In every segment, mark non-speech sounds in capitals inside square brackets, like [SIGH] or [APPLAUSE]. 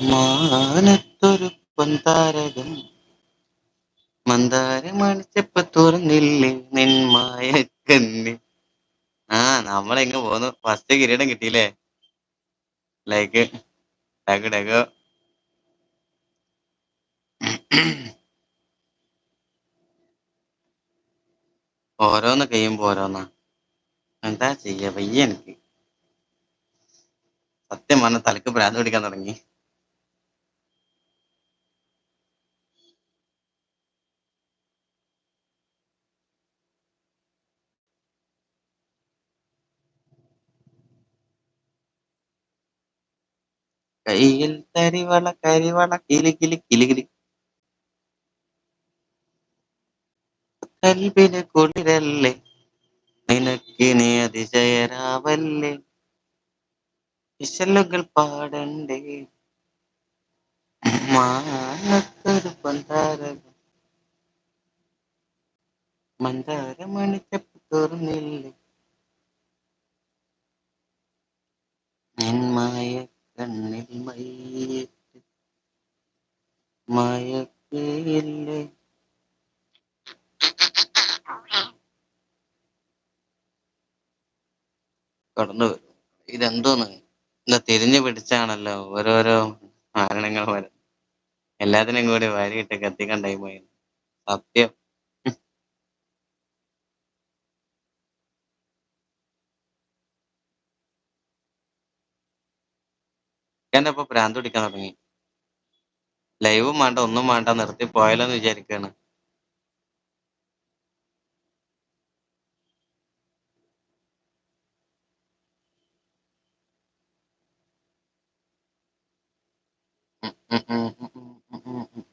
മാനത്തൊരു പൊൻതാരകം മന്ദാരമണിച്ചപ്പ തുറന്നില്ലേ നിന്മായക്കന്നി ആ നമ്മളെങ്ങ് പോന്നു. ഫസ്റ്റ് കിരീടം കിട്ടിയില്ലേ? ലൈക്ക് ഡഗ് ഡഗ് ഓരോന്ന് കഴിയുമ്പോ ഓരോന്നാ. എന്താ ചെയ്യ? വയ്യ എനിക്ക്. സത്യം പറഞ്ഞ തലക്ക് പ്രാന്ത് പിടിക്കാൻ തുടങ്ങി. കയ്യിൽ തരിവള കരിവള കിലി കിലി കിലി കിലി കൽബിന് കുളിരല്ലേ? നിനക്കിനി അതിശയരാവല്ലേ? വിശലുകൾ പാടണ്ടേ? മാനത്തൊരു പന്താരകം. മന്ദാരമണിച്ചപ്പ് തുറന്നില്ലേ നിന്മായ കണ്ണിൽ മയ്യിട്ട് മയക്കയില്ലേ കടന്നു വരും. ഇതെന്തോന്ന്? എന്താ തിരിഞ്ഞു പിടിച്ചാണല്ലോ ഓരോരോ മരണങ്ങൾ വരുന്നത്. എല്ലാത്തിനും കൂടി വാരിയിട്ട് കത്തിക്കാൻ പോയി. സത്യം. എന്നെ ഇപ്പൊ ഭ്രാന്ത് പിടിക്കാൻ തുടങ്ങി. ലൈവും വേണ്ട ഒന്നും വേണ്ട നിർത്തി പോയാലോ എന്ന് വിചാരിക്കാണ് ഉം.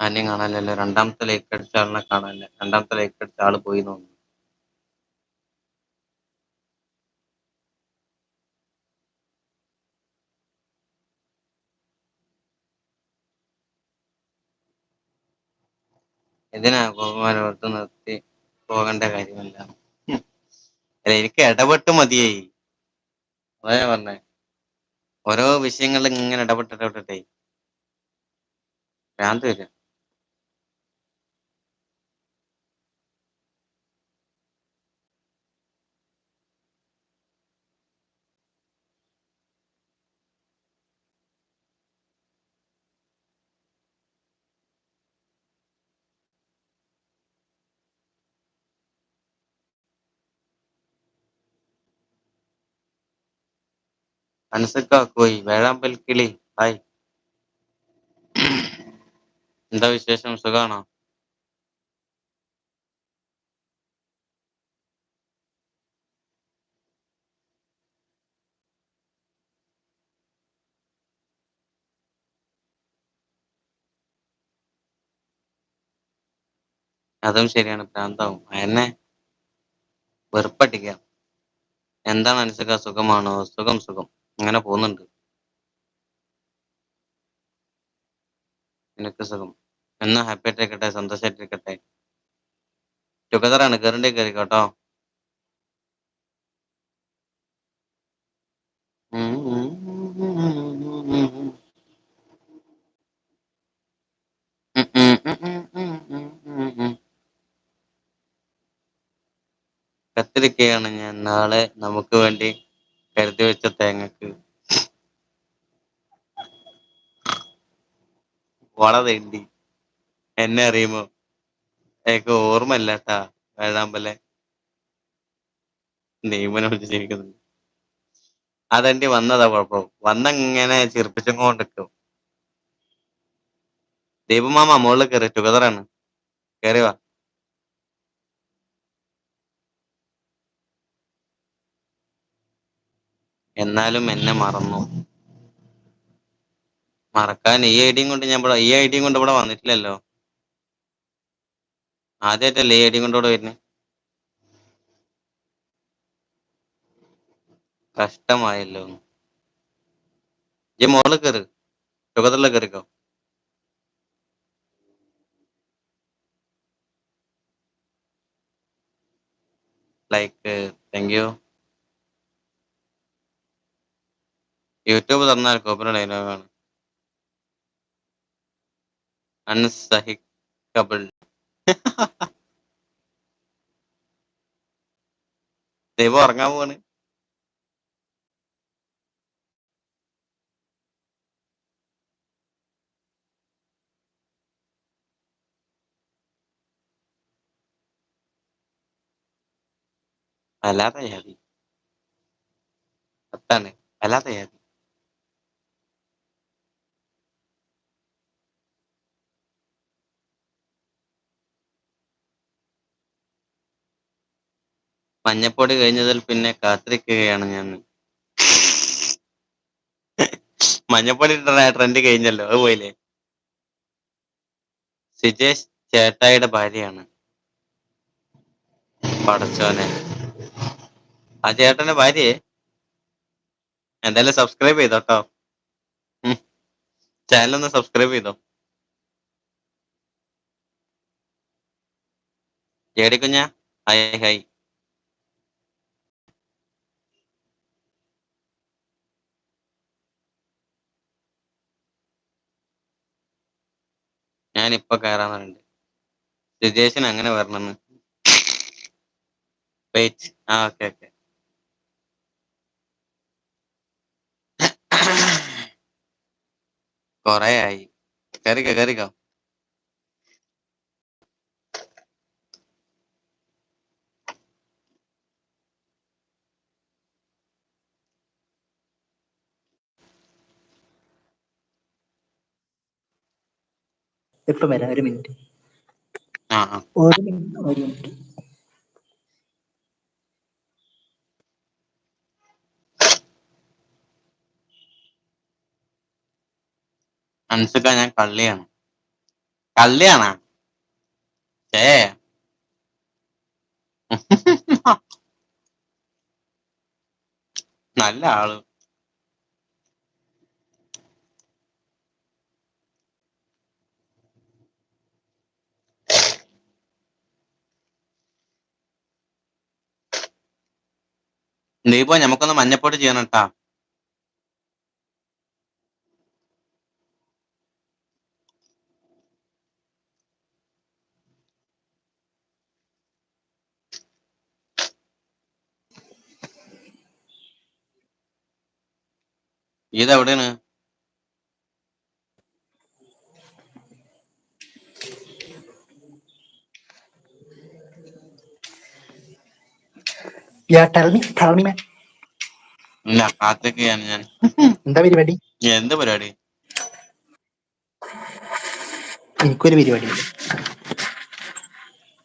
ആരെയും കാണാനില്ലല്ലോ രണ്ടാമത്തെ ലൈക്ക് അടിച്ച ആളിനെ കാണാനില്ല? രണ്ടാമത്തെ ലൈക്ക് അടിച്ച ആൾ പോയി തോന്നുന്നു. എന്തിനാ ഗോപമാരെ ഓർത്ത് നിർത്തി പോകേണ്ട കാര്യമല്ല? അല്ല എനിക്ക് ഇടപെട്ട് മതിയായി. അതാ പറഞ്ഞെ. ഓരോ വിഷയങ്ങളിൽ ഇങ്ങനെ ഇടപെട്ട് ഇടപെട്ടിട്ടേ ഭ്രാന്ത് വരിക അൻസക്ക കോയി വേഴാമ്പൽ കിളി ഹായ് എന്താ വിശേഷം? സുഖാണോ? അതും ശരിയാണ്. പ്രാന്താവും എന്നെ വെറുപ്പടിക്കാം. എന്താണ് അൻസക്ക സുഖമാണോ? സുഖം സുഖം. അങ്ങനെ പോകുന്നുണ്ട്. എനിക്ക് സുഖം. എന്നാ ഹാപ്പി ആയിട്ടിരിക്കട്ടെ സന്തോഷമായിട്ടിരിക്കട്ടെ ടുഗദർ ആണ് കയറിണ്ടേ കയറി കേട്ടോ. കത്തിരിക്കയാണ് ഞാൻ. നാളെ നമുക്ക് വേണ്ടി കരുതി വെച്ച തേങ്ങക്ക്. വള തേണ്ടി. എന്നെ അറിയുമോ എനിക്ക് ഓർമ്മയില്ല കേട്ടാ വേഴാമ്പലെ വിളിച്ച് ജീവിക്കുന്നുണ്ട്. അതെന്റെ വന്നതാ കുഴപ്പം? വന്നങ്ങനെ ചിർപ്പിച്ചും കൊണ്ടിരിക്കും ദീപമാമ മുകളിൽ കയറി ടുഗദറാണ് കയറി എന്നാലും എന്നെ മറന്നു. മറക്കാൻ ഈ ഐ ഡിയും കൊണ്ട് ഞാൻ ഈ ഡിയും കൊണ്ട് ഇവിടെ വന്നിട്ടില്ലല്ലോ. ആദ്യമായിട്ടല്ലേ ഈ ഐ ഡിയും കൊണ്ട് ഇവിടെ വരുന്നത് കഷ്ടമായല്ലോ. ഈ മോൾ കയറി ചുഖത്തുള്ള കയറിക്കോ ലൈക്ക് താങ്ക് യു യൂട്യൂബ് തന്നാൽ കോപ്പറ ഡയലോഗാണ് അൺസഹിക്കബിൾ. [LAUGHS] ദൈവം ഉറങ്ങാൻ പോവാണ്. അല്ലാതെ അതാണ്. അല്ലാതെ മഞ്ഞപ്പൊടി കഴിഞ്ഞതിൽ പിന്നെ കാത്തിരിക്കുകയാണ് ഞാൻ. മഞ്ഞപ്പൊടി ട്രെൻഡ് കഴിഞ്ഞല്ലോ അത് പോയില്ലേ? സിജേഷ് ചേട്ടായിയുടെ ഭാര്യയാണ്. പടച്ചോനെ. ആ ചേട്ടന്റെ ഭാര്യയെ എന്തായാലും സബ്സ്ക്രൈബ് ചെയ്തോ കേട്ടോ ചാനൽ ഒന്ന് സബ്സ്ക്രൈബ് ചെയ്തോ? ജേടി കുഞ്ഞ ഹായ് ഹായ്. ഞാനിപ്പൊ കയറാൻ പറയുന്നുണ്ട് സിജേഷിന് അങ്ങനെ വരണമെന്ന്. വെയിറ്റ് ആ ഓക്കെ ഓക്കെ കൊറേ ആയി. കയറിക്കോ കയറിക്കോ ഇപ്പൊ വരാം. ഒരു മിനിറ്റ്. ഒരു മിനിറ്റ്. ഒരു മിനിറ്റ്. അൻസുക്ക ഞാൻ കള്ളിയാണ്. കള്ളിയാണാ? ഏ [LAUGHS] നല്ല ആൾ. ദീപോ നമുക്കൊന്ന് മഞ്ഞപ്പോട്ട് ചെയ്യണം കേട്ടാ ഇത് ya tell me tell me ഇല്ല കാത്തിരിക്കുകയാണ് ഞാൻ. എന്താ പരിപാടി? എന്ത് പരിപാടി? എനിക്കൊരു പരിപാടി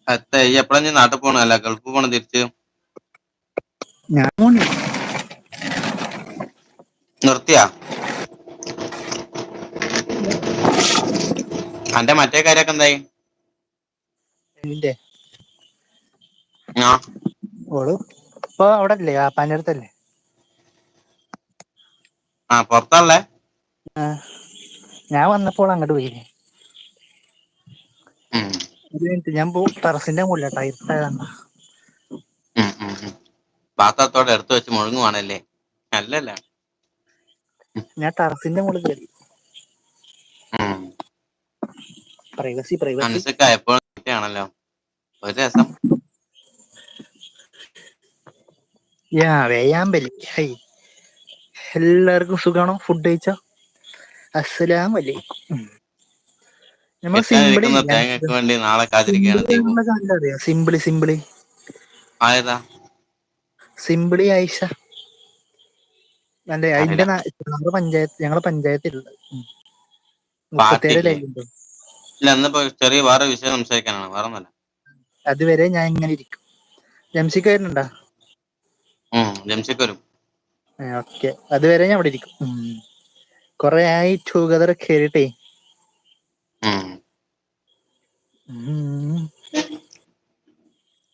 അത്ത ഈ എപ്പോഴാ ഞാൻ നാട്ടിൽ പോണല്ല ഗൾഫ് പോണ തിരിച്ച്? ഞാൻ പോണി. നിർത്തിയാ? അന്റെ മറ്റേ കാര്യൊക്കെ എന്തായി? ആ. ഓൾ ഇപ്പൊ അവിടെ അല്ലേ പാനടുത്തല്ലേ പനടുത്തല്ലേ ആ പുറത്താണല്ലേ ഞാൻ വന്നപ്പോൾ അങ്ങോട്ട് പോയി ഒരു മിനിറ്റ് ഞാൻ ടെറസിന്റെ ഉം, ഉം. പാത്രത്തോടെ എടുത്തു വെച്ച് മുഴുങ്ങുവാണല്ലേ? അല്ലല്ല. ഞാൻ ടെറസിന്റെ മുകളിൽ കയറി. പ്രൈവസി പ്രൈവസി ആണല്ലോ ഒരു രസം. യാ വേയാമ്പലി ഹൈ എല്ലാവർക്കും സുഖാണോ? ഫുഡ് കഴിച്ചോ? അസ്സലാം വലൈക്കും നമ്മൾ ദീപു അറിയാം? Simply simply simply Ayisha. അല്ലെ അതിന്റെ നമ്മുടെ ഞങ്ങളുടെ പഞ്ചായത്ത് ഞങ്ങളെ പഞ്ചായത്തിലുള്ള മുപ്പത്തേഴ് എന്നിപ്പോ ചെറിയ വേറെ വിഷയം സംസാരിക്കാനാണ്. വേറെ അതുവരെ ഞാൻ ഇങ്ങനെ ഇരിക്കും. ജംസിക്ക് വരുന്നുണ്ടോ ഓക്കെ. അതുവരെ ഞാൻ ഇവിടെ ഇരിക്കും. കൊറേ ആയി ടുഗദർ കേറിട്ടേ.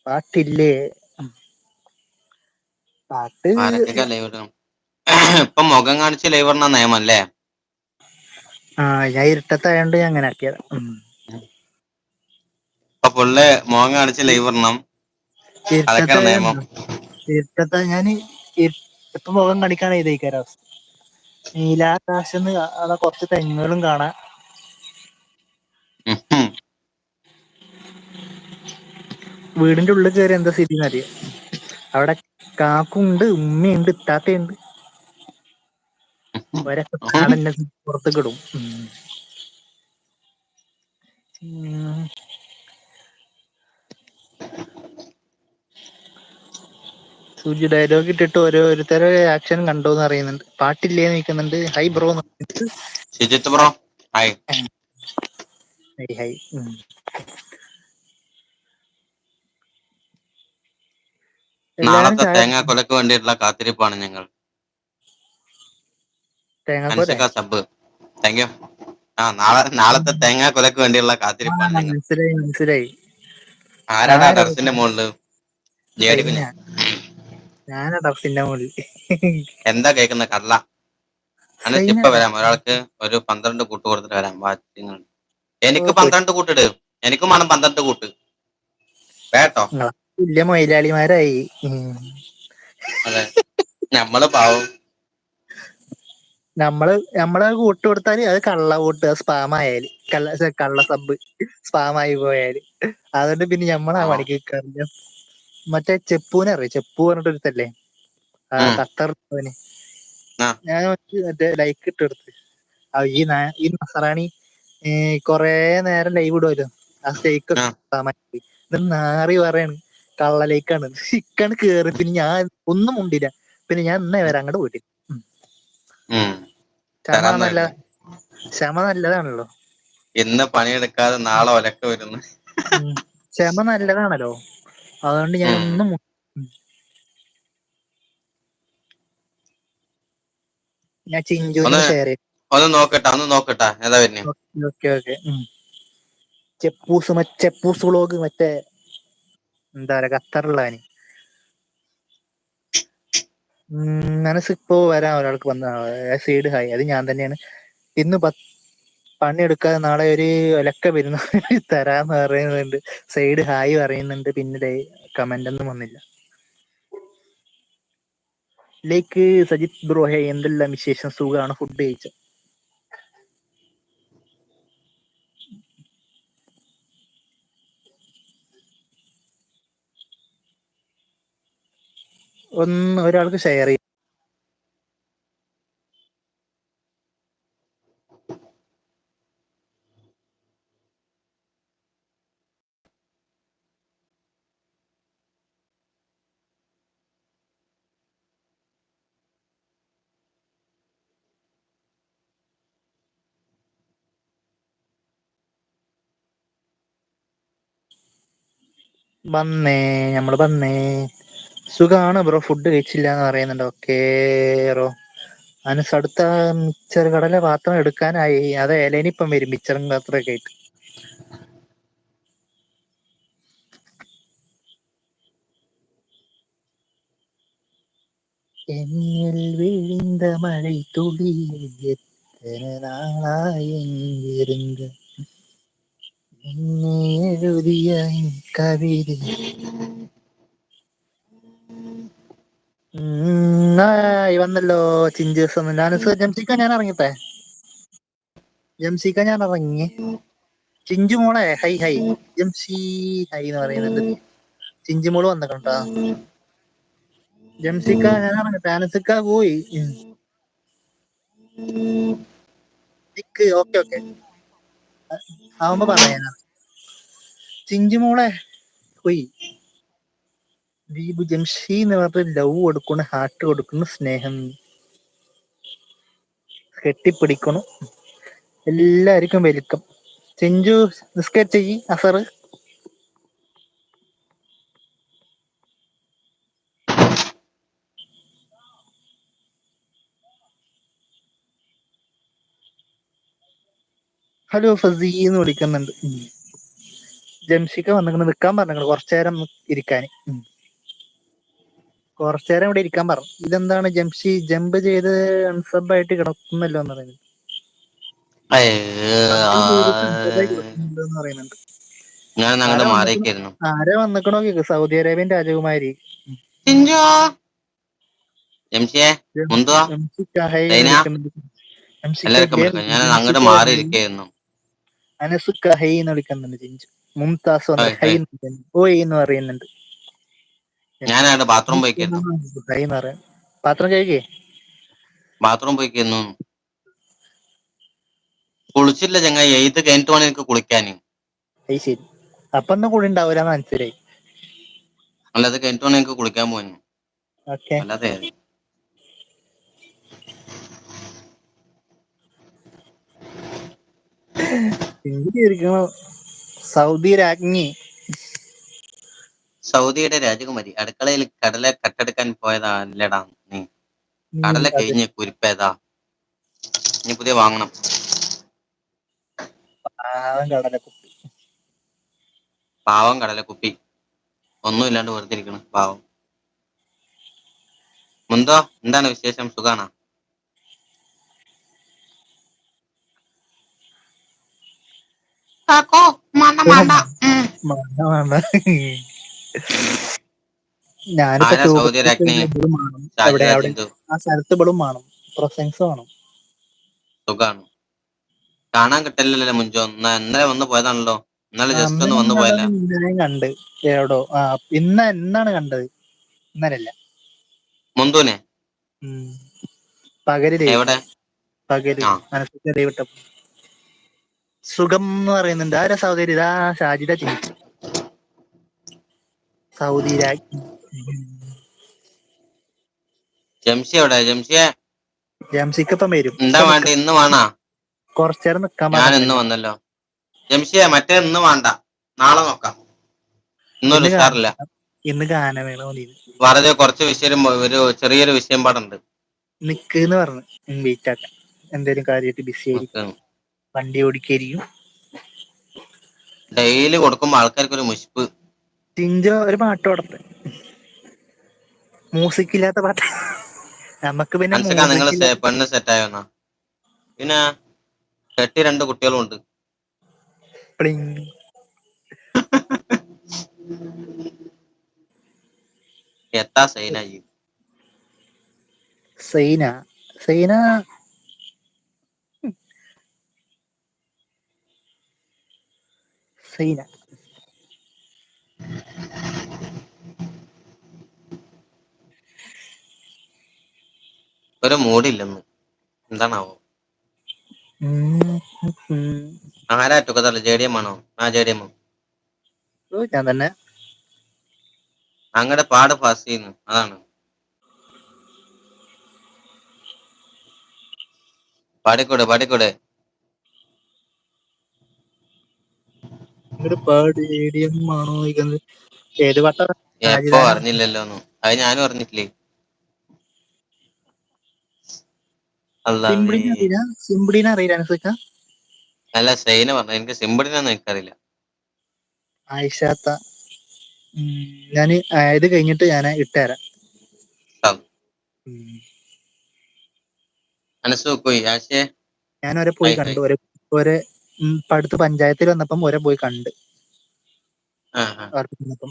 പാട്ടില്ലേ. പാട്ട് ഇപ്പൊ മുഖം കാണിച്ച് ലൈവ് ഇടണ നിയമല്ലേ? ആ ഞാൻ ഇരുട്ടത്തായോണ്ട് ഞാൻ അങ്ങനെ ആക്കിയത്. ഉം. ഇപ്പൊ പുള്ളി മുഖം കാണിച്ച് ലൈവ് ഇടണം. അതൊക്കെ നിയമം. ഇരുട്ടത്ത ഞാൻ ഇപ്പൊ മുഖം കാണിക്കാൻ എഴുതിക്കാര അവസ്ഥ. നീലാകാശം അവിടെ കുറച്ച് തെങ്ങുകളും കാണാം. വീടിന്റെ ഉള്ളിൽ കയറി എന്താ സ്ഥിതി എന്നറിയാം അവിടെ കാക്കുണ്ട് ഉമ്മയുണ്ട് ഇത്താത്തയുണ്ട്. അവരൊക്കെ നാടെന്നെ പുറത്തേക്ക് ഇടും ഉം. ഉം. സൂചി ഡയലോഗ് ഇട്ടിട്ട് ഓരോരുത്തരെ ആക്ഷൻ കണ്ടോന്ന് അറിയുന്നുണ്ട്. പാട്ടില്ലേ നിൽക്കുന്നുണ്ട് hi bro Suchith bro hi hi hi. നാളത്തെ തേങ്ങ കൊലക്ക് വേണ്ടിയിട്ടുള്ള കാത്തിരിപ്പാണ് ഞങ്ങൾ. സബ് താങ്ക് യു ആ നാളെ നാളത്തെ തേങ്ങാ കൊലക്ക് വേണ്ടിയുള്ള കാത്തിരിപ്പാണ് മനസ്സിലായി മനസ്സിലായി. ആരാണ് ആരാ? ടെറസിന്റെ മുകളിൽ? ജേഡി കുഞ്ഞ്. ഞാനാ ടഫിന്റെ മുകളിൽ. എന്താ കേക്കുന്ന കള്ള ഇപ്പൊ വരാം. ഒരാൾക്ക് ഒരു പന്ത്രണ്ട് കൂട്ട് കൊടുത്തിട്ട് വരാം. വാച്ചിങ് എനിക്ക്. പന്ത്രണ്ട് കൂട്ടിട് എനിക്കും വേണം പന്ത്രണ്ട് കൂട്ട്. തുല്യ മൊയിലാളിമാരായി. അതെ. നമ്മൾ പാവം. നമ്മൾ നമ്മൾ കൂട്ട് കൊടുത്താൽ അത് കള്ള കൂട്ട് സ്പാം ആയാൽ. കള്ള കള്ള സബ് സ്പാം ആയി പോയാൽ. അതുകൊണ്ട് പിന്നെ ഞമ്മളാ ആ. പണിക്ക് നിക്കാറില്ല. മറ്റേ ചെപ്പൂനെ അറിയോ? ചെപ്പു പറഞ്ഞിട്ട് ഒരുത്തല്ലേ ഖത്തറിന് ഞാൻ മറ്റേ ലൈക്ക് ഇട്ട് കൊടുത്ത്. ഈ ഈ നസറാണി കൊറേ നേരം ലൈവ് ഇടുമല്ലോ ആ സ്റ്റേക്ക് നാറി പറയാണ് കള്ളലേക്കാണ് ചിക്കണ് കേറി. പിന്നെ ഞാൻ ഒന്നും മുണ്ടില്ല. പിന്നെ ഞാൻ ഇന്നേ വരെ അങ്ങോട്ട് പോയിട്ടില്ല. ക്ഷമ നല്ല. ക്ഷമ നല്ലതാണല്ലോ. ഇന്ന് പണിയെടുക്കാതെ നാളെ ഒലക്ക വരുന്നു. ക്ഷമ നല്ലതാണല്ലോ. അതുകൊണ്ട് ഞാൻ. ഒന്നും ഞാൻ ഒന്ന് ഷെയർ ചെയ്യും ഒന്ന് നോക്കട്ടെ ഒന്ന് നോക്കട്ടെ. ഏതാ വരുന്നേ? Okay okay Cheppus Cheppus vlog മറ്റേ എന്താ പറയാ ഖത്തറിലാണ് മനസ്സ് ഇപ്പോ വരാൻ ഒരാൾക്ക് വന്ന സൈഡ് ഹായ് അത് ഞാൻ തന്നെയാണ്. ഇന്ന് പത്ത് പണിയെടുക്കാതെ നാളെ ഒരു ഒലക്ക വരുന്ന [LAUGHS] തരാന്ന് പറയുന്നുണ്ട്. സൈഡ് ഹായ് പറയുന്നുണ്ട്. പിന്നെ കമന്റ് ഒന്നും വന്നില്ല. ലൈക്ക് സജിത് ബ്രോ എന്തെല്ലാം വിശേഷം? സുഖമാണ് ഫുഡ് കഴിച്ച? ഒന്ന് ഒരാൾക്ക് ഷെയർ ചെയ്യും. വന്നേ നമ്മൾ വന്നേ. സുഖാണ് ബ്രോ ഫുഡ് കഴിച്ചില്ല എന്ന് പറയുന്നുണ്ട്. Okay bro. അനുസ് അടുത്ത മിച്ചർ കടല പാത്രം എടുക്കാനായി. അത് ഇലനിപ്പം വരും മിച്ചറും പാത്രമൊക്കെ ആയിട്ട്. എന്നിൽ വീഴ്ந்த മഴை തുളി എത്ര നാളായി എഴുതിയ കവിത വന്നല്ലോ ചിഞ്ചേഴ്സ് ഒന്നും ഞാൻ ജംസിക്ക ഞാൻ ഇറങ്ങിട്ടെ ജംസിക്ക ഞാൻ ഇറങ്ങി. ചിഞ്ചു മോളെ ഹൈ ഹൈ. ജംസി ഹൈ എന്ന് പറയുന്നുണ്ട്. ചിഞ്ചു മോൾ വന്നിട്ടുണ്ടോ? ജംസിക്ക ഞാൻ ഇറങ്ങട്ടെ അനസിക്ക പോയി. Okay okay. ആവുമ്പോ പറയാ ചിഞ്ചു മോളെ ദീപു ജംഷി എന്ന് പറഞ്ഞിട്ട് ലവ് കൊടുക്കണു ഹാർട്ട് കൊടുക്കണു സ്നേഹം കെട്ടിപ്പിടിക്കണു എല്ലാവർക്കും വെൽക്കം ചിഞ്ചു നിസ്കരിച്ചു അസർ ഹലോ ഫസി എന്ന് വിളിക്കുന്നുണ്ട്. ജംഷിക്ക വന്നിങ്ങനെ നിൽക്കാൻ പറഞ്ഞു കുറച്ചു നേരം ഇരിക്കാൻ കുറച്ചേരം ഇവിടെ ഇരിക്കാൻ പറഞ്ഞു. ഇതെന്താണ് ജംഷി? ജമ്പ് ചെയ്ത് അൺസബ് ആയിട്ട് കിടക്കുന്നല്ലോ എന്ന് പറയുന്നത് ഞാൻ അങ്ങോട്ട് മാറിയിരിക്കുന്നു ആരാ വന്നിക്കണോ കേക്ക്? സൗദി അറേബ്യൻ രാജകുമാരി. ഞാൻ അങ്ങോട്ട് കഹൈ മാറിയിരിക്കായിരുന്നു ഹൈ എന്ന് വിളിക്കുന്നുണ്ട് ജിഞ്ചു. മുംതാസ് വന്ന് ഹൈ എന്ന് ഓ എന്ന് പറയുന്നുണ്ട്. അവിടെ ബാത്റൂം പോയി ഹൈ എന്ന് പറയാം. പാത്രം കഴിക്കേ? ബാത്റൂം പോയി കുളിച്ചില്ല ചങ്ങായി. ഏത് കഴിഞ്ഞിട്ട് വേണം എനിക്ക് കുളിക്കാന് അത് ശരി. അപ്പൊ ഒന്നും കൂടി ഉണ്ടാവൂല മനസ്സിലായി. അല്ലാതെ കഴിഞ്ഞിട്ട് വേണം എനിക്ക് കുളിക്കാൻ പോകാൻ അല്ലാതെ അല്ലാതെ. ഇരിക്കണോ സൗദി രാജ്ഞി. സൗദിയുടെ രാജകുമാരി അടുക്കളയിൽ കടല കട്ടെടുക്കാൻ പോയതാ അല്ലടാ നീ കടല. കഴിഞ്ഞ് കുരിപ്പേതാ? ഇനി പുതിയ വാങ്ങണം. പാവം കടലക്കുപ്പി. പാവം കടല കുപ്പി ഒന്നും ഇല്ലാണ്ട് വെറുതെ ഇരിക്കണം പാവം. മുന്തോ എന്താണ് വിശേഷം? സുഖാണോ കാക്കോ മണ്ട മണ്ട ഉം. വേണ്ട, വേണ്ട. ഞാനിപ്പോ ആരാ സൗദി ടൂറിസ്റ്റ് രാജ്ഞി? ഇവിടും മണ്ട മണ്ട മണ്ട മണ്ട ഞാനിപ്പോ ആ സ്ഥലത്ത് ഇവിടും വേണം പ്രൊസൻസ് വേണം. സുഖാണ്. കാണാൻ കിട്ടില്ലല്ലോ മുഞ്ചോ. എന്നാ ഇന്നലെ വന്ന് പോയതാണല്ലോ. ഇന്നലെ ജസ്റ്റ് ഒന്ന് വന്നു പോയല്ലേ കണ്ട്. എവിടോ? ആ ഇന്ന് എന്നാണ് കണ്ടത്? ഇന്നലല്ല. മുന്തൂനെ. പകൽ പകൽ. മനസ്സിൽ ലൈവ് ഇട്ടപ്പോ. സുഖം എന്ന് പറയുന്നുണ്ട്. ആരാ സൗദി ഇതാ ഷാജിദ ചേച്ചി. സൗദി രാജ്ഞി ജംഷി എവിടെ? ജംഷിയെ? ജംസിക്കപ്പം വരും. എന്താ ഇപ്പൊ വേണ്ട? നിക്ക- ഇന്ന് വേണോ? കുറച്ചേരം നിക്കാൻ ഞാൻ. ഇന്ന് വന്നല്ലോ. ജംഷിയെ മറ്റേ ഇന്ന് വേണ്ട. നാളെ നോക്കാം. ഇന്നൊരു ഇന്ന് ഗാനമേള വെറുതെ കുറച്ച് വിഷയം ഒരു ചെറിയൊരു വിഷയം പാടുണ്ട് നിക്ക് എന്ന് പറഞ്ഞു. വെയിറ്റ് ആക്കാം. എന്തേലും കാര്യമായിട്ട് ബിസി ആയിരിക്കും. വണ്ടി ഓടിക്കായിരിക്കും ഡെയിലി കൊടുക്കുമ്പോ ആൾക്കാർക്ക് ഒരു മുഷിപ്പ്. ചിഞ്ചോ ഒരു പാട്ട് കൊടുത്ത് മ്യൂസിക് ഇല്ലാത്ത പാട്ട്. നമുക്ക് പിന്നെ നിങ്ങൾ പെണ്ണ് സെറ്റ് ആയോന്നാ പിന്നെ കെട്ടി രണ്ട് കുട്ടികളും ഉണ്ട്. എത്താ സൈന സൈന. സൈന സൈന. ഒരു മൂടില്ലെന്ന്. എന്താണാവോ. ആരാ ടുക്കതല്ല ജെ ഡി എം ആണോ? ആ ജെ ഡി എം ഞാൻ തന്നെ. അങ്ങടെ പാട് പാസ് ചെയ്യുന്നു. അതാണ്. പാടിക്കൂടെ പാടിക്കൂടെ. ഇങ്ങോട്ട് പാട് ഏടിയം ആണോ ചോദിക്കുന്നത് ഏത് പാട്ട എപ്പോ അറിഞ്ഞില്ലല്ലോ ഒന്നും അത് ഞാനും അറിഞ്ഞിട്ടില്ലേ? അല്ലാഹ് സിംപിളിനെ അറിയില്ല. സിംപിളിനെ അല്ല ഷൈന പറഞ്ഞു എനിക്ക് സിമ്പിളിനൊന്നും എനിക്കറിയില്ല. ആയിഷാത്ത. ഞാൻ ഇത് കഴിഞ്ഞിട്ട് ഞാൻ ഇട്ടുതരാം ആ. ഉം. മനസ്സ് ഞാൻ ഒരെ പോയി കണ്ടു. ഒരു ഇപ്പൊ അടുത്ത് പഞ്ചായത്തിൽ വന്നപ്പം ഒരെ പോയി കണ്ട്.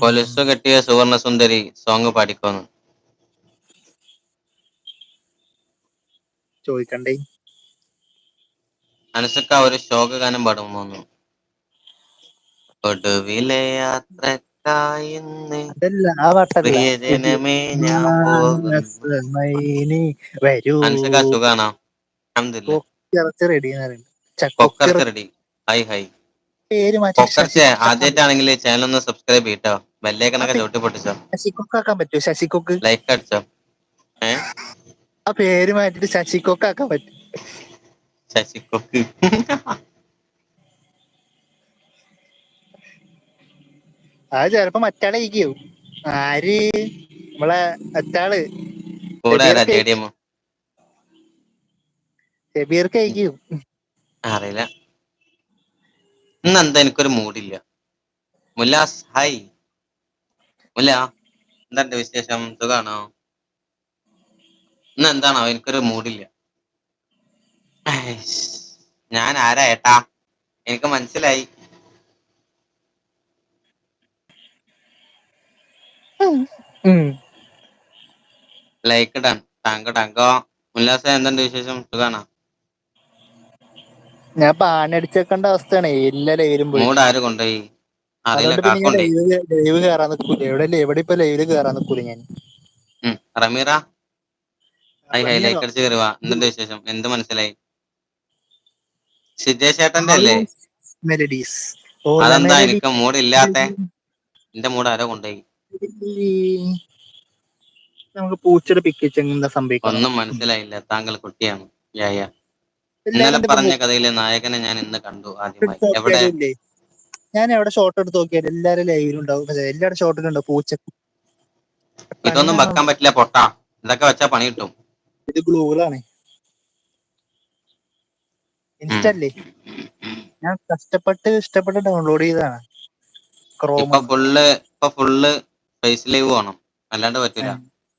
കൊലുസ് കെട്ടിയ സുവർണ സുന്ദരി സോങ് പാടിക്കോന്ന്. ചോദിക്കണ്ടേ? മനസ്സൊക്കെ ഒരു ശോക ഗാനം പാടുമോന്നു. ഒടുവിലെ യാത്രക്കായിന്ന് അതല്ല ആ പാട്ടല്ല. പ്രിയജനമേ ഞാൻ പോകുന്നു. മാനസമൈനി സുഖാണോ? റെഡി ചക്കൊക്കെ റെഡി. Hi hi. പേര് മാറ്റി ആദ്യമായിട്ടാണെങ്കിൽ ചാനൽ ഒന്ന് സബ്സ്ക്രൈബ് ചെയ്യട്ടോ. ബെല്ലേക്കണൊക്കെ ചവിട്ടി പൊട്ടിച്ചോ. ശശികൊക്ക് ആക്കാൻ പറ്റുമോ? ശശികൊക്ക് ലൈക്ക് അടിച്ചോ. ആ പേര് മാറ്റിട്ട് ശശികൊക്ക് ആക്കാൻ പറ്റും ശശിക്കൊക്ക് അത് ചെലപ്പോ മറ്റാളെ ഇരിക്കും ആര്? നമ്മളെ മറ്റാൾ. ഷെബീർക്ക് അറിയില്ല. ഇന്ന് എന്താ എനിക്കൊരു മൂടില്ല. മുല്ലാസ് ഹായ് മുല്ല എന്താ വിശേഷം? സുഖാണോ? ഇന്ന് എന്താണോ എനിക്കൊരു മൂടില്ല. ഞാൻ ആരാ ഏട്ടാ? എനിക്ക് മനസ്സിലായി. ഉം. ലൈക്ക് ഡൺ ടാങ്ക് ടാങ്കോ മുല്ലാസ് എന്തുണ്ട് വിശേഷം? സുഖാണോ? ഞാൻ പാനടിച്ചേക്കേണ്ട അവസ്ഥയാണ്. എല്ലാ ലൈവിലും പോയി. മൂഡ് ആര് കൊണ്ടുപോയി? അറിയില്ല അതുകൊണ്ട് പിന്നെ ഞാൻ കാക്കണ്ടേ. ലൈവ് ലൈവ് കയറാൻ നിൽക്കൂല എവിടെ എവിടെ ഇപ്പൊ ലൈവിൽ കയറാൻ നിൽക്കൂല ഞാൻ. ഉം. റമീറ ഹൈ ഹൈ റമീറോ? ലൈക്ക് അടിച്ച് കയറുക എന്തുണ്ട് വിശേഷം? എന്ത് മനസ്സിലായി? ചേട്ടന്റെ അല്ലേ? മെലഡീസ് ഓ അതെന്താ എനിക്ക് മൂഡ് ഇല്ലാത്ത? എന്റെ മൂഡ് ആരോ കൊണ്ടുപോയി. നമുക്ക് പൂച്ചയുടെ പിക്ക് എന്താ ഒന്നും മനസ്സിലായില്ല. താങ്കൾ കുട്ടിയാണ്. യാ യാ. ഇന്നലെ പറഞ്ഞ കഥയിലെ നായകനെ ഞാൻ ഇന്ന് കണ്ടു ആദ്യമായി. എവിടെ? ഞാൻ എവിടെ ഷോട്ട് എടുത്ത് നോക്കിയാൽ എല്ലാരും ലൈവിലും ഉണ്ടാവും. പക്ഷേ എല്ലാവരുടെ ഷോട്ടിലുണ്ടോ പൂച്ച. ഇതൊന്നും വെക്കാൻ പറ്റില്ല പൊട്ടാ. ഇതൊക്കെ വെച്ചാ പണി കിട്ടും. ഇത് ഗ്ലൂകളാണ് ഇൻസ്റ്റല്ലേ? ഞാൻ കഷ്ടപ്പെട്ട് ഇഷ്ടപ്പെട്ട് ഡൗൺലോഡ് ചെയ്തതാണ്. ഇപ്പൊ ഫുള്ള് ഇപ്പൊ ഫുള്ള് ഫേസ് ലൈവ് വേണം. അല്ലാണ്ട് പറ്റില്ല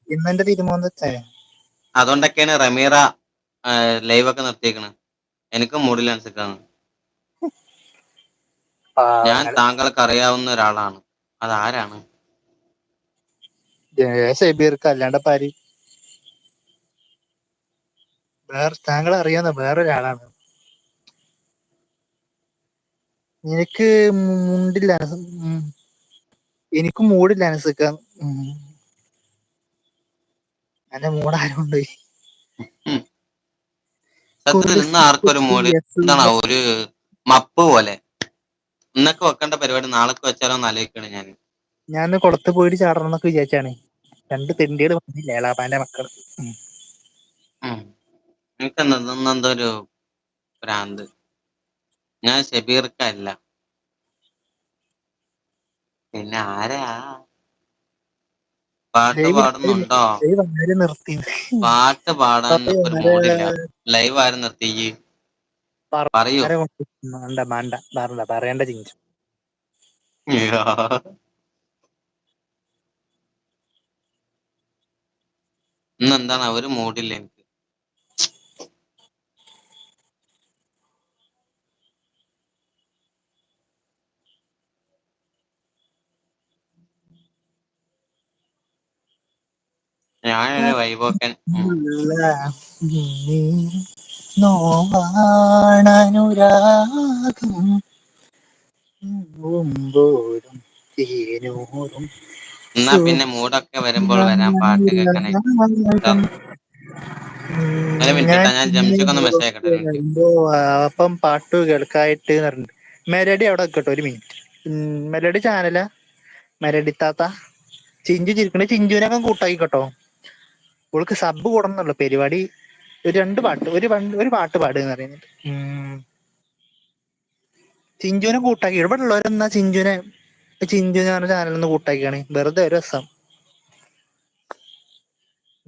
ഇന്നെന്റെ തീരുമാനം അതുകൊണ്ടൊക്കെയാണ് റമീറ ലൈവ് ഒക്കെ നിർത്തിയേക്കണ്. എനിക്ക് മൂഡിൽ അനുസരിച്ചാണ് ഞാൻ താങ്കൾക്ക് അറിയാവുന്ന ഒരാളാണ്. അതാരാണ് അല്ലാണ്ട് പാരി. വേറെ താങ്കൾ അറിയാവുന്ന വേറൊരാളാണ്. എനിക്ക് മുണ്ടില്ല. എനിക്ക് മൂടില്ല അനുസരിക്കാൻ എന്റെ മൂടാരുണ്ട് സത്യത്തിൽ ഇന്ന് ആർക്കും ഒരു മൂഡ് എന്താണ് ഒരു മപ്പ് പോലെ? ഇന്നൊക്കെ വെക്കേണ്ട പരിപാടി നാളൊക്കെ വെച്ചാലോ എന്ന് ആലോചിക്കണേ ഞാൻ. ഞാൻ കുളത്ത് പോയിട്ട് ചാടണം എന്നൊക്കെ വിചാരിച്ചാണ്. രണ്ട് തെണ്ടികൾ വന്നില്ല ഏളാപ്പാന്റെ മക്കൾ എനിക്ക് എന്തോ ഒരു ഭ്രാന്ത് ഞാൻ ഷബീർക്കല്ല പിന്നെ ആരാ? പാട്ട് പാടുന്നുണ്ടോ? നിർത്തി? പാട്ട് പാടാൻ ഒരു മൂടില്ല ലൈവ് ആരും നിർത്തി? പറയൂ. മാണ്ട പറഞ്ഞ ചിഞ്ചു. ഇന്ന് എന്താണ്? അവർ മൂഡില്ല ഞാനൊരു വൈബോക്കൻ നോവാണനുരാഗം. മുമ്പോഴും തേനൂറും എന്നാ പിന്നെ മൂടൊക്കെ വരുമ്പോൾ വരാൻ പാട്ട് കേൾക്കണേ ഒരു മിനിറ്റ് ഞാൻ മെസ്സേജ് അപ്പം പാട്ട് കേൾക്കായിട്ട് പറഞ്ഞിട്ട് മെലഡി അവിടെ കേട്ടോ ഒരു മിനിറ്റ് മെലഡി ചാനലാ? മെലഡി താത്ത? ചിഞ്ചു ചിരിക്കണേ ചിഞ്ചുവിനൊക്കെ കൂട്ടാക്കി കേട്ടോ ഓൾക്ക് സബ് കൂടണമെന്നുള്ള പരിപാടി ഒരു രണ്ട് പാട്ട് ഒരു ഒരു പാട്ട് പാടുക എന്ന് പറയുന്നത്. ചിഞ്ചുവിനെ കൂട്ടാക്കി ഇവിടെ ഉള്ളവരെന്നാ ചിഞ്ചുവിനെ ചിഞ്ചു എന്ന് പറഞ്ഞ ചാനലിൽ നിന്ന് കൂട്ടാക്കിയാണ്. വെറുതെ ഒരു രസം.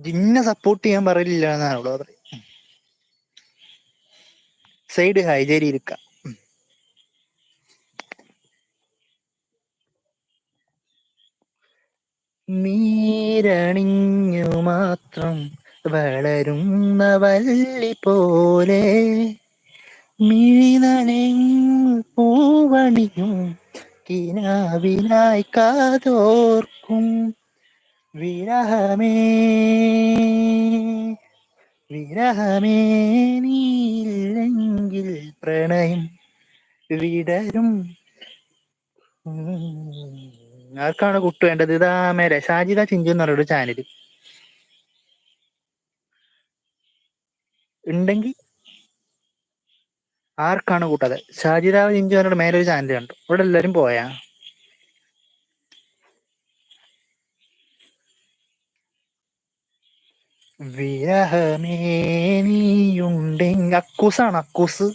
ജിന്നെ സപ്പോർട്ട് ചെയ്യാൻ പറയില്ല എന്നാണ് ഇവിടെ പറയും സൈഡ് ഹൈജേരി ഇരിക്ക. നീരണിഞ്ഞു മാത്രം വളരുന്ന വള്ളി പോലെ പൂവണിയും കിനാവിനായി കാതോർക്കും വിരഹമേ വിരഹമേ നീല്ലെങ്കിൽ പ്രണയം വിടരും. ആർക്കാണ് കുട്ടു വേണ്ടത്? ഇതാ മേരെ ഷാജിദ ചിഞ്ചു എന്ന് പറയുന്ന ചാനൽ ഉണ്ടെങ്കിൽ ആർക്കാണ് കൂട്ടാതെ? ഷാജിദ ചിഞ്ചു എന്നോട് മേലെ ഒരു ചാനൽ കണ്ടു. ഇവിടെ എല്ലാരും പോയാ? വിരഹമേ നീയുണ്ടെങ്കിൽ അക്കൂസാണ് അക്കൂസ്.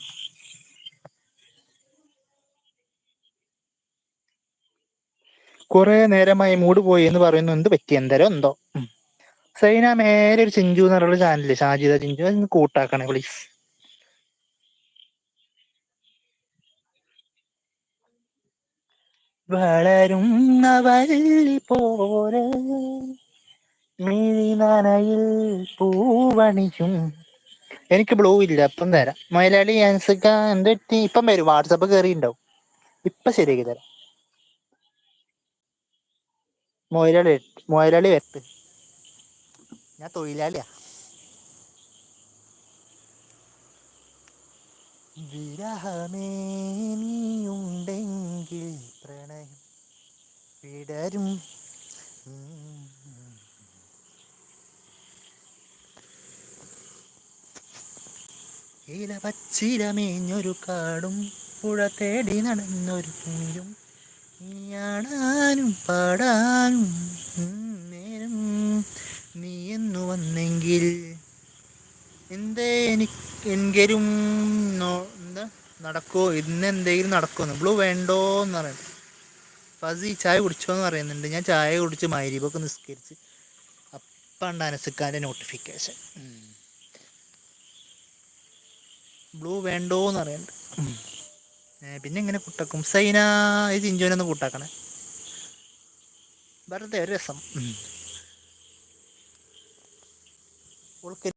കുറെ നേരമായി മൂട് പോയി എന്ന് പറയുന്നു. എന്ത് പറ്റി? എന്തായാലും എന്തോ. സൈന മേലെ ഒരു ചിഞ്ചു എന്ന് പറയുന്ന ചാനലിൽ ഷാജിദ ചിഞ്ചു. കൂട്ടാക്കണേ പ്ലീസ് വളരുന്ന വള്ളി പോലെ മിഴിനനയിൽ പൂവണിയും. എനിക്ക് ബ്ലൂ ഇല്ല അപ്പം തരാം. മലയാളി ആൻസക്ക എന്തെത്തി ഇപ്പം വരും. വാട്സപ്പ് കയറി ഉണ്ടാവും ഇപ്പൊ ശരിയാക്കി തരാം. മൊയിലാളി മൊയിലാളി വെട്ട് ഞാൻ തൊഴിലാളിയാ വിരഹമേ നീയുണ്ടെങ്കിൽ പ്രണയം വിടരും. ഇല പച്ചിരമേഞ്ഞൊരു കാടും പുഴ തേടി നടന്നൊരു കുഞ്ഞും നീയാടാനും പാടാനും നേരം നീ എന്നു വന്നെങ്കിൽ എന്തേ എനിക്ക് എങ്കിലും എന്താ നടക്കോ? ഇന്ന് എന്തെങ്കിലും നടക്കുമെന്ന്. ബ്ലൂ വേണ്ടോന്ന് പറയുന്നത് ഫസി ചായ കുടിച്ചോ എന്ന് പറയുന്നുണ്ട്. ഞാൻ ചായ കുടിച്ച് മൈരീബൊക്കെ നിസ്കരിച്ച് അപ്പണ്ട് അനസിക്കാന്റെ നോട്ടിഫിക്കേഷൻ. ബ്ലൂ വേണ്ടോന്ന് പറയുന്നുണ്ട്. ഉം. ഏ, പിന്നെ എങ്ങനെ കൂട്ടാക്കും? സൈന ഈ ചിഞ്ചോനൊന്ന് കൂട്ടാക്കണേ. വെറുതെ ഒരു രസം. ഓൾക്ക്